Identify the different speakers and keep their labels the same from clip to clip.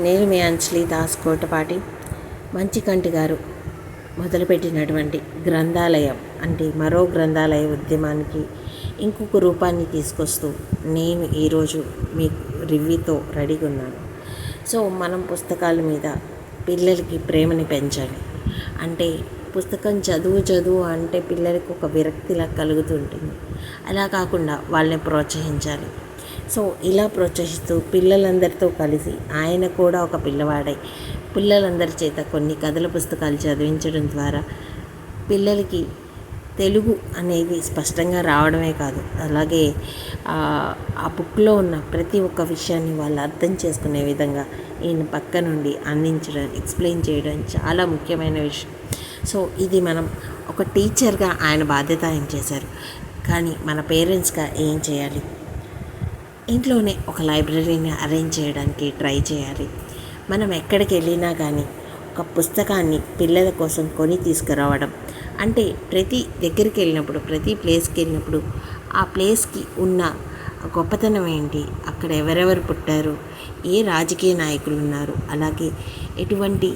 Speaker 1: నేను మీ అంజలి దాస్ కోటపాటి మంచికంటి గారు మొదలుపెట్టినటువంటి గ్రంథాలయం అంటే మరో గ్రంథాలయ ఉద్యమానికి ఇంకొక రూపాన్ని తీసుకొస్తూ నేను ఈరోజు మీ రివ్యూతో రెడీగా ఉన్నాను. సో మనం పుస్తకాల మీద పిల్లలకి ప్రేమని పెంచాలి. అంటే పుస్తకం చదువు చదువు అంటే పిల్లలకి ఒక విరక్తిలా కలుగుతుంటుంది. అలా కాకుండా వాళ్ళని ప్రోత్సహించాలి. సో ఇలా ప్రోత్సహిస్తూ పిల్లలందరితో కలిసి ఆయన కూడా ఒక పిల్లవాడై. పిల్లలందరి చేత కొన్ని కథల పుస్తకాలు చదివించడం ద్వారా పిల్లలకి తెలుగు అనేది స్పష్టంగా రావడమే కాదు. అలాగే ఆ బుక్లో ఉన్న ప్రతి ఒక్క విషయాన్ని వాళ్ళు అర్థం చేసుకునే విధంగా ఈయన పక్క నుండి అందించడం ఎక్స్ప్లెయిన్ చేయడం చాలా ముఖ్యమైన విషయం. సో ఇది మనం ఒక టీచర్గా ఆయన బాధ్యత ఆయన చేశారు. కానీ మన పేరెంట్స్గా ఏం చేయాలి? ఇంట్లోనే ఒక లైబ్రరీని అరేంజ్ చేయడానికి ట్రై చేయాలి. మనం ఎక్కడికి వెళ్ళినా కానీ ఒక పుస్తకాన్ని పిల్లల కోసం కొని తీసుకురావడం. అంటే ప్రతి దగ్గరికి వెళ్ళినప్పుడు ప్రతి ప్లేస్కి వెళ్ళినప్పుడు ఆ ప్లేస్కి ఉన్న గొప్పతనం ఏంటి? అక్కడ ఎవరెవరు పుట్టారు? ఏ రాజకీయ నాయకులు ఉన్నారు? అలాగే ఎటువంటి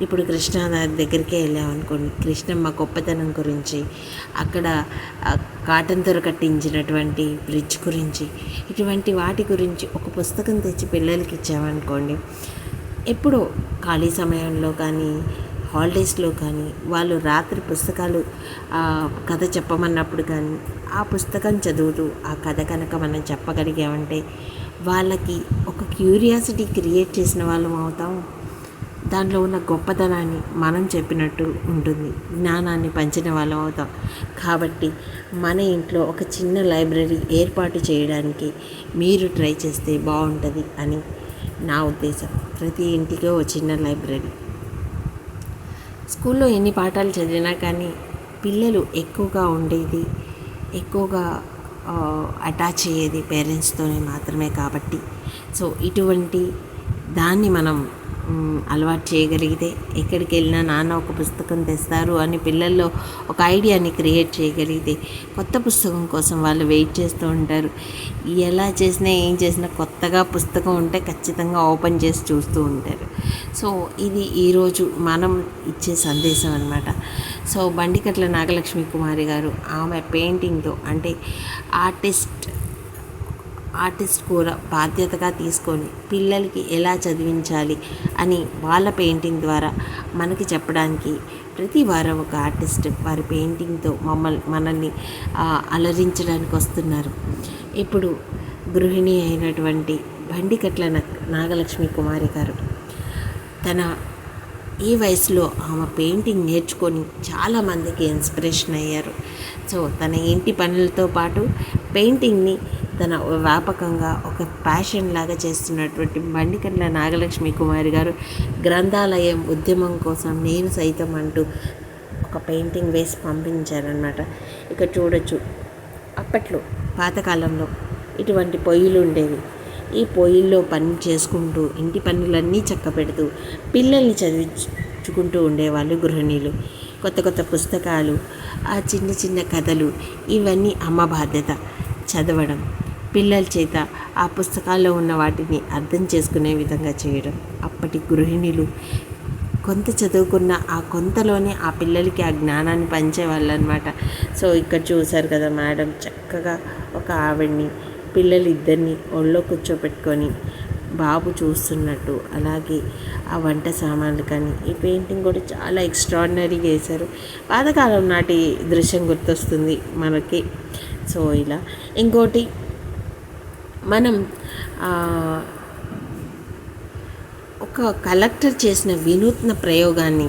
Speaker 1: ఇప్పుడు కృష్ణా దగ్గరికే వెళ్ళామనుకోండి కృష్ణమ్మ గొప్పతనం గురించి అక్కడ కాటన్ తొర కట్టించినటువంటి బ్రిడ్జ్ గురించి ఇటువంటి వాటి గురించి ఒక పుస్తకం తెచ్చి పిల్లలకి ఇచ్చామనుకోండి ఎప్పుడో ఖాళీ సమయంలో కానీ హాలిడేస్లో కానీ వాళ్ళు రాత్రి పుస్తకాలు కథ చెప్పమన్నప్పుడు కానీ ఆ పుస్తకం చదువుతూ ఆ కథ కనుక మనం చెప్పగలిగామంటే వాళ్ళకి ఒక క్యూరియాసిటీ క్రియేట్ చేసిన వాళ్ళం అవుతాం. దాంట్లో ఉన్న గొప్పతనాన్ని మనం చెప్పినట్టు ఉంటుంది. జ్ఞానాన్ని పంచిన వాళ్ళం అవుతాం. కాబట్టి మన ఇంట్లో ఒక చిన్న లైబ్రరీ ఏర్పాటు చేయడానికి మీరు ట్రై చేస్తే బాగుంటుంది అని నా ఉద్దేశం. ప్రతి ఇంటికి ఒక చిన్న లైబ్రరీ. స్కూల్లో ఎన్ని పాఠాలు చదివినా కానీ పిల్లలు ఎక్కువగా ఉండేది ఎక్కువగా అటాచ్ అయ్యేది పేరెంట్స్తోనే మాత్రమే కాబట్టి. సో ఇటువంటి దాన్ని మనం అలవాటు చేయగలిగితే ఎక్కడికి వెళ్ళినా నాన్న ఒక పుస్తకం తెస్తారు అని పిల్లల్లో ఒక ఐడియాని క్రియేట్ చేయగలిగితే కొత్త పుస్తకం కోసం వాళ్ళు వెయిట్ చేస్తూ ఉంటారు. ఎలా చేసినా ఏం చేసినా కొత్తగా పుస్తకం ఉంటే ఖచ్చితంగా ఓపెన్ చేసి చూస్తూ ఉంటారు. సో ఇది ఈరోజు మనం ఇచ్చే సందేశం అనమాట సో బండికట్ల నాగలక్ష్మి కుమారి గారు ఆమె పెయింటింగ్తో అంటే ఆర్టిస్ట్ ఆర్టిస్ట్ కూడా బాధ్యతగా తీసుకొని పిల్లలకి ఎలా చదివించాలి అని వాళ్ళ పెయింటింగ్ ద్వారా మనకి చెప్పడానికి ప్రతి వారం ఒక ఆర్టిస్ట్ వారి పెయింటింగ్తో మమ్మల్ని మనల్ని అలరించడానికి వస్తున్నారు. ఇప్పుడు గృహిణి అయినటువంటి బండికట్ల నాగలక్ష్మి కుమారి గారు తన ఈ వయసులో ఆమె పెయింటింగ్ నేర్చుకొని చాలామందికి ఇన్స్పిరేషన్ అయ్యారు. సో తన ఇంటి పనులతో పాటు పెయింటింగ్ని తన వ్యాపకంగా ఒక ప్యాషన్ లాగా చేస్తున్నటువంటి బండికండ్ల నాగలక్ష్మి కుమారి గారు గ్రంథాలయం ఉద్యమం కోసం నేను సైతం అంటూ ఒక పెయింటింగ్ వేసి పంపించారనమాట ఇక చూడొచ్చు. అప్పట్లో పాతకాలంలో ఇటువంటి పొయ్యిలు ఉండేవి. ఈ పొయ్యిల్లో పని చేసుకుంటూ ఇంటి పనులన్నీ చక్క పెడుతూ పిల్లల్ని చదివించుకుంటూ ఉండేవాళ్ళు గృహిణీలు. కొత్త కొత్త పుస్తకాలు ఆ చిన్న చిన్న కథలు ఇవన్నీ అమ్మ బాధ్యత చదవడం. పిల్లల చేత ఆ పుస్తకాల్లో ఉన్న వాటిని అర్థం చేసుకునే విధంగా చేయడం. అప్పటి గృహిణులు కొంత చదువుకున్న ఆ కొంతలోనే ఆ పిల్లలకి ఆ జ్ఞానాన్ని పంచేవాళ్ళు అనమాట సో ఇక్కడ చూశారు కదా మేడం చక్కగా ఒక ఆవిడ్ని పిల్లలు ఇద్దరిని ఒళ్ళో కూర్చోపెట్టుకొని బాబు చూస్తున్నట్టు అలాగే ఆ వంట సామాన్లు కానీ ఈ పెయింటింగ్ కూడా చాలా ఎక్స్ట్రాడినరీగా వేశారు పాతకాలం నాటి దృశ్యం గుర్తొస్తుంది మనకి. సో ఇలా ఇంకోటి మనం ఒక కలెక్టర్ చేసిన వినూత్న ప్రయోగాన్ని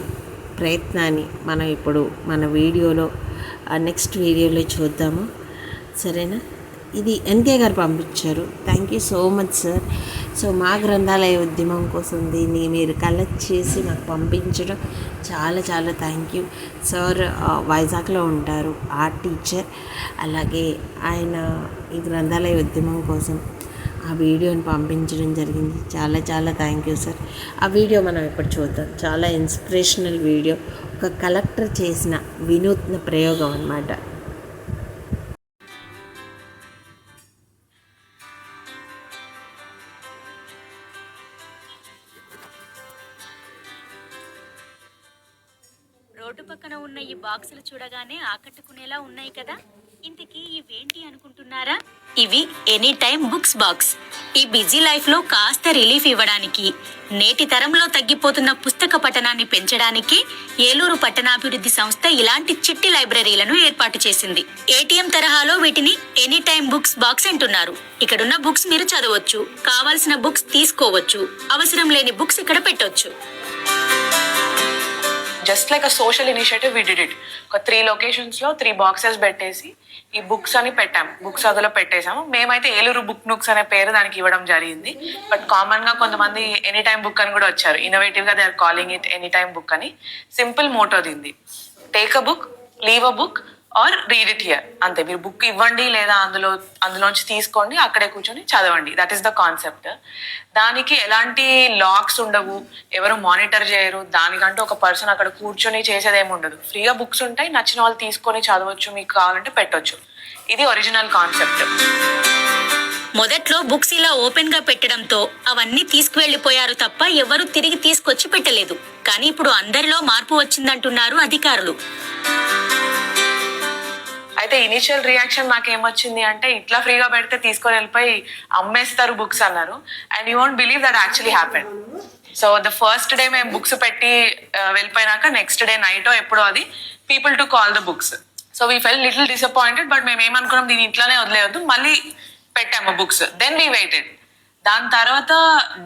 Speaker 1: ప్రయత్నాన్ని మనం ఇప్పుడు మన వీడియోలో నెక్స్ట్ వీడియోలో చూద్దాము. సరేనా? ఇది ఎన్కే గారు పంపించారు. Thank you so much sir. So మా గ్రంథాలయ ఉద్యమం కోసం దీన్ని మీరు కలెక్ట్ చేసి నాకు పంపించడం చాలా చాలా థ్యాంక్ యూ సార్ వైజాగ్లో ఉంటారు ఆర్ట్ టీచర్ అలాగే ఆయన ఈ గ్రంథాలయ ఉద్యమం కోసం ఆ వీడియోని పంపించడం జరిగింది. చాలా చాలా థ్యాంక్ యూ సార్ ఆ వీడియో మనం ఇప్పుడు చూద్దాం. చాలా ఇన్స్పిరేషనల్ వీడియో. ఒక కలెక్టర్ చేసిన వినూత్న ప్రయోగం అనమాట
Speaker 2: రోడ్డు పక్కన ఉన్న ఈ బాక్సులు చూడగానే ఆకట్టుకునేలా ఉన్నాయి కదా. ఇంతకీ ఇవేంటి అనుకుంటున్నారా? ఇవి ఎనీ టైం బుక్స్ బాక్స్. ఈ బిజీ లైఫ్లో కాస్త రిలీఫ్ ఇవ్వడానికి నేటి తరంలో తగ్గిపోతున్న పుస్తక పఠనాన్ని పెంచడానికి ఏలూరు పట్టణాభివృద్ధి సంస్థ ఇలాంటి చిట్టి లైబ్రరీలను ఏర్పాటు చేసింది. ఏటీఎం తరహాలో వీటిని ఎనీ టైం బుక్స్ బాక్స్ అంటున్నారు. ఇక్కడున్న బుక్స్ మీరు చదవచ్చు కావాల్సిన బుక్స్ తీసుకోవచ్చు అవసరం లేని బుక్స్ ఇక్కడ పెట్టొచ్చు.
Speaker 3: Just like a social initiative we did it ఒక త్రీ లొకేషన్స్లో త్రీ బాక్సెస్ పెట్టేసి ఈ బుక్స్ అని పెట్టాం. బుక్స్ అందులో పెట్టేసాము మేమైతే ఏలూరు బుక్ నూక్స్ అనే పేరు దానికి ఇవ్వడం జరిగింది. బట్ కామన్గా కొంతమంది ఎనీ టైం బుక్ అని కూడా వచ్చారు. ఇన్నోవేటివ్గా they are calling it any time book అని. Simple motto దింది. Take a book leave a book or read it here. అంతే మీరు బుక్ ఇవ్వండి లేదా అందులో అందులోంచి తీసుకోండి అక్కడే కూర్చొని చదవండి. దట్ ఈస్ ద కాన్సెప్ట్ దానికి ఎలాంటి లాక్స్ ఉండవు. ఎవరు మానిటర్ చేయరు. దానికంటూ ఒక పర్సన్ అక్కడ కూర్చొని చేసేది ఉండదు. ఫ్రీగా బుక్స్ ఉంటాయి నచ్చిన వాళ్ళు తీసుకొని చదవచ్చు మీకు కావాలంటే పెట్టొచ్చు. ఇది ఒరిజినల్ కాన్సెప్ట్
Speaker 2: మొదట్లో బుక్స్ ఇలా ఓపెన్గా పెట్టడంతో అవన్నీ తీసుకువెళ్ళిపోయారు తప్ప ఎవరు తిరిగి తీసుకొచ్చి పెట్టలేదు. కానీ ఇప్పుడు అందరిలో మార్పు వచ్చిందంటున్నారు అధికారులు.
Speaker 3: అయితే ఇనిషియల్ రియాక్షన్ నాకు ఏమొచ్చింది అంటే ఇట్లా ఫ్రీగా పెడితే తీసుకొని వెళ్ళిపోయి అమ్మేస్తారు బుక్స్ అన్నారు. And you won't believe that actually happen so the first day మేము బుక్స్ పెట్టి వెళ్ళిపోయినాక నెక్స్ట్ డే నైట్ ఎప్పుడో అది people to call the books so we fell little disappointed but మేము ఏమనుకున్నాం దీన్ని ఇట్లానే వదిలేయద్దు మళ్ళీ పెట్టాము బుక్స్. దెన్ వీ వెయిటెడ్ దాని తర్వాత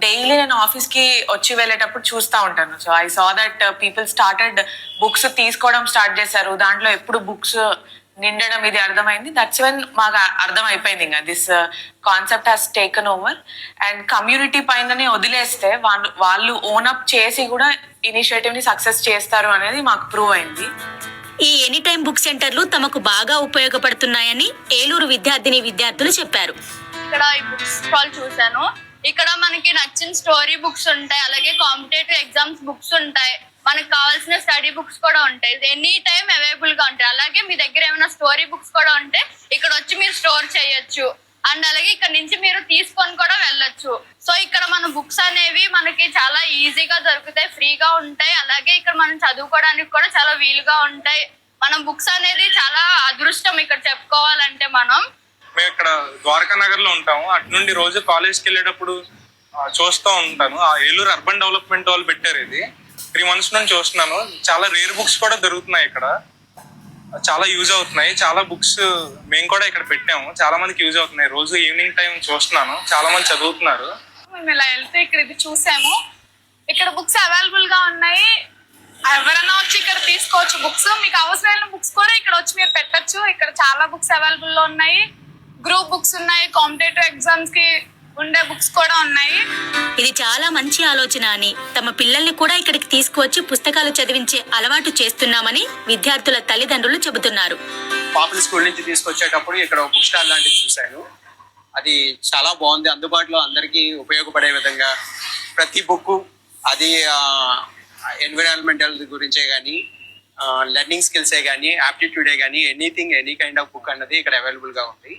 Speaker 3: డైలీ నేను ఆఫీస్కి వచ్చి వెళ్ళేటప్పుడు చూస్తూ ఉంటాను. So I saw that people started books తీసుకోవడం స్టార్ట్ చేశారు. దాంట్లో ఎప్పుడు బుక్స్ నిండడం ఇది అర్థమైంది. దట్స్ వెన్ మాకు అర్థం అయిపోయింది ఇంకా this concept has taken over and community పైననే వదిలేస్తే వాళ్ళు వాళ్ళు ఓనప్ చేసి కూడా ఇనిషియేటివ్ని సక్సెస్ చేస్తారు అనేది మాకు ప్రూవ్ అయింది.
Speaker 2: ఈ ఎనీ టైం బుక్ సెంటర్లు తమకు బాగా ఉపయోగపడుతున్నాయని ఏలూరు విద్యార్థిని విద్యార్థులు చెప్పారు.
Speaker 4: ఇక్కడ ఈ బుక్స్ స్టాల్ చూసాను ఇక్కడ మనకి నచ్చిన స్టోరీ బుక్స్ ఉంటాయి. అలాగే కాంపిటేటివ్ ఎగ్జామ్స్ బుక్స్ ఉంటాయి. మనకు కావాల్సిన స్టడీ బుక్స్ కూడా ఉంటాయి. ఎనీ టైం అవైలబుల్గా ఉంటాయి. అలాగే మీ దగ్గర ఏమైనా స్టోరీ బుక్స్ కూడా ఉంటే ఇక్కడ వచ్చి మీరు స్టోర్ చేయొచ్చు. అండ్ అలాగే ఇక్కడ నుంచి మీరు తీసుకొని కూడా వెళ్ళొచ్చు. సో ఇక్కడ మన బుక్స్ అనేవి మనకి చాలా ఈజీగా దొరుకుతాయి. ఫ్రీగా ఉంటాయి. అలాగే ఇక్కడ మనం చదువుకోవడానికి కూడా చాలా వీలుగా ఉంటాయి. మనం బుక్స్ అనేది చాలా అదృష్టం ఇక్కడ చెప్పుకోవాలంటే మనం.
Speaker 5: మేము ఇక్కడ ద్వారకా నగర్లో ఉంటాము. అటు నుండి రోజు కాలేజ్కి వెళ్ళేటప్పుడు చూస్తూ ఉంటాను. ఆ ఏలూరు అర్బన్ డెవలప్మెంట్ వాళ్ళు పెట్టారు ఇది. త్రీ మంత్స్ నుంచి చూస్తున్నాను. చాలా రేర్ బుక్స్ కూడా దొరుకుతున్నాయి ఇక్కడ. చాలా యూజ్ అవుతున్నాయి. చాలా బుక్స్ మేము కూడా ఇక్కడ పెట్టాము. చాలా మందికి యూజ్ అవుతున్నాయి. రోజు ఈవినింగ్ టైం చూస్తున్నాను. చాలా మంది చదువుతున్నారు.
Speaker 6: మేము ఇలా వెళ్తే ఇక్కడ ఇది చూసాము. ఇక్కడ బుక్స్ అవైలబుల్గా ఉన్నాయి. ఎవరైనా వచ్చి ఇక్కడ తీసుకోవచ్చు బుక్స్. మీకు అవసరమైన బుక్స్ కూడా ఇక్కడ వచ్చి మీరు పెట్టచ్చు. ఇక్కడ చాలా బుక్స్ అవైలబుల్లో ఉన్నాయి. గ్రూప్ బుక్స్ ఉన్నాయి. కాంపిటేటివ్ ఎగ్జామ్స్కి ఉండే బుక్స్ కూడా ఉన్నాయి.
Speaker 2: ఇది చాలా మంచి ఆలోచన అని. తమ పిల్లల్ని కూడా ఇక్కడికి తీసుకువచ్చి పుస్తకాలు చదివించే అలవాటు చేస్తున్నామని విద్యార్థుల తల్లిదండ్రులు చెబుతున్నారు.
Speaker 7: పాపల స్కూల్ నుంచి తీసుకొచ్చేటప్పుడు ఇక్కడ ఒక బుక్ స్టాల్ లాంటిది చూశాను. అది చాలా బాగుంది. అందుబాటులో అందరికీ ఉపయోగపడే విధంగా ప్రతి బుక్ అది ఎన్విరాన్మెంటల్ గురించే కానీ లెర్నింగ్ స్కిల్సే కానీ యాప్టిట్యూడే కానీ anything any kind of book అన్నది ఇక్కడ అవైలబుల్గా ఉంది.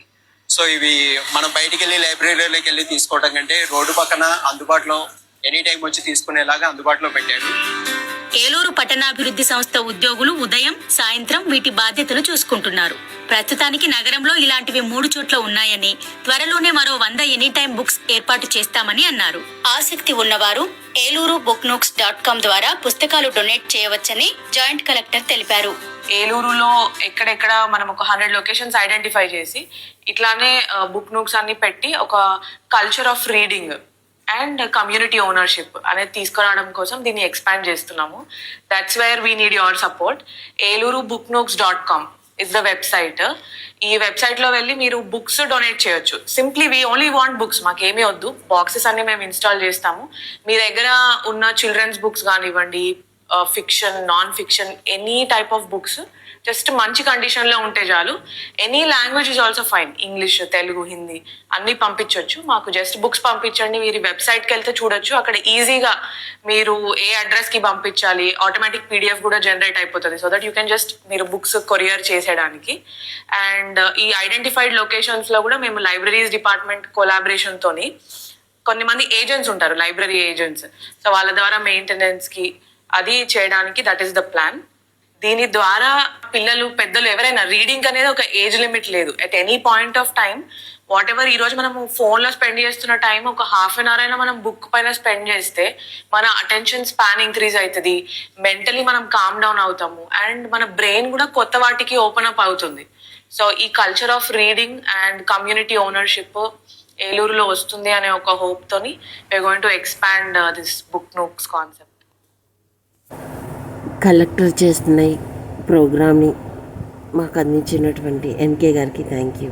Speaker 7: సో ఇవి మనం బయటికి వెళ్ళి లైబ్రరీలోకి వెళ్ళి తీసుకోవడం కంటే రోడ్డు పక్కన అందుబాటులో ఎనీ టైం వచ్చి తీసుకునేలాగా అందుబాటులో పెట్టాడు
Speaker 2: ఏలూరు పట్టణాభివృద్ధి సంస్థ ఉద్యోగులు ఉదయం సాయంత్రం వీటి బాధ్యతలు చూసుకుంటున్నారు. ప్రస్తుతానికి నగరంలో ఇలాంటివి మూడు చోట్ల ఉన్నాయని త్వరలోనే మరో వంద ఎనీ టైం బుక్స్ ఏర్పాటు చేస్తామని అన్నారు. ఆసక్తి ఉన్నవారు Eluru book nooks dot com ద్వారా పుస్తకాలు డొనేట్ చేయవచ్చని జాయింట్ కలెక్టర్ తెలిపారు.
Speaker 3: ఏలూరులో ఎక్కడెక్కడ మనం ఒక హండ్రెడ్ లొకేషన్స్ ఐడెంటిఫై చేసి ఇట్లానే బుక్ నోక్స్ అన్ని పెట్టి ఒక culture of reading and community ownership అనేది తీసుకురావడం కోసం దీన్ని ఎక్స్పాండ్ చేస్తున్నాము. That's where we need your support Eluru book nooks dot com is the website ఈ వెబ్సైట్లో వెళ్ళి మీరు బుక్స్ డొనేట్ చేయొచ్చు. Simply we only want books మాకేమీ వద్దు. బాక్సెస్ అన్ని మేము ఇన్స్టాల్ చేస్తాము. మీ దగ్గర ఉన్న చిల్డ్రన్స్ బుక్స్ కానివ్వండి fiction non fiction any type of books just మంచి కండిషన్లో ఉంటే చాలు. Any language is also fine English Telugu Hindi అన్నీ పంపించవచ్చు మాకు జస్ట్ బుక్స్ పంపించండి. మీరు వెబ్సైట్కి వెళ్తే చూడొచ్చు. అక్కడ ఈజీగా మీరు ఏ అడ్రస్కి పంపించాలి ఆటోమేటిక్ పీడిఎఫ్ కూడా జనరేట్ అయిపోతుంది. So that you can just మీరు బుక్స్ కొరియర్ చేసేయడానికి అండ్ ఈ ఐడెంటిఫైడ్ లొకేషన్స్లో కూడా మేము లైబ్రరీస్ డిపార్ట్మెంట్ కొలాబరేషన్తోని కొన్ని మంది ఏజెంట్స్ ఉంటారు లైబ్రరీ ఏజెంట్స్ సో వాళ్ళ ద్వారా మెయింటెనెన్స్కి అది చేయడానికి దట్ ఈస్ ద ప్లాన్ దీని ద్వారా పిల్లలు పెద్దలు ఎవరైనా రీడింగ్ అనేది ఒక ఏజ్ లిమిట్ లేదు. At any point of time whatever ఈ రోజు మనము ఫోన్లో స్పెండ్ చేస్తున్న టైం ఒక హాఫ్ అన్ అవర్ అయినా మనం బుక్ పైన స్పెండ్ చేస్తే మన అటెన్షన్ స్పాన్ ఇంక్రీజ్ అవుతుంది మెంటలీ మనం కామ్ డౌన్ అవుతాము. అండ్ మన బ్రెయిన్ కూడా కొత్త వాటికి ఓపెన్ అప్ అవుతుంది. సో ఈ culture of reading and community ownership ఏలూరులో వస్తుంది అనే ఒక హోప్ తోని we are going to expand this book nooks concept
Speaker 1: collector చేస్తున్న ఈ ప్రోగ్రామ్ని మాకు అందించినటువంటి ఎన్కే గారికి థ్యాంక్ యూ.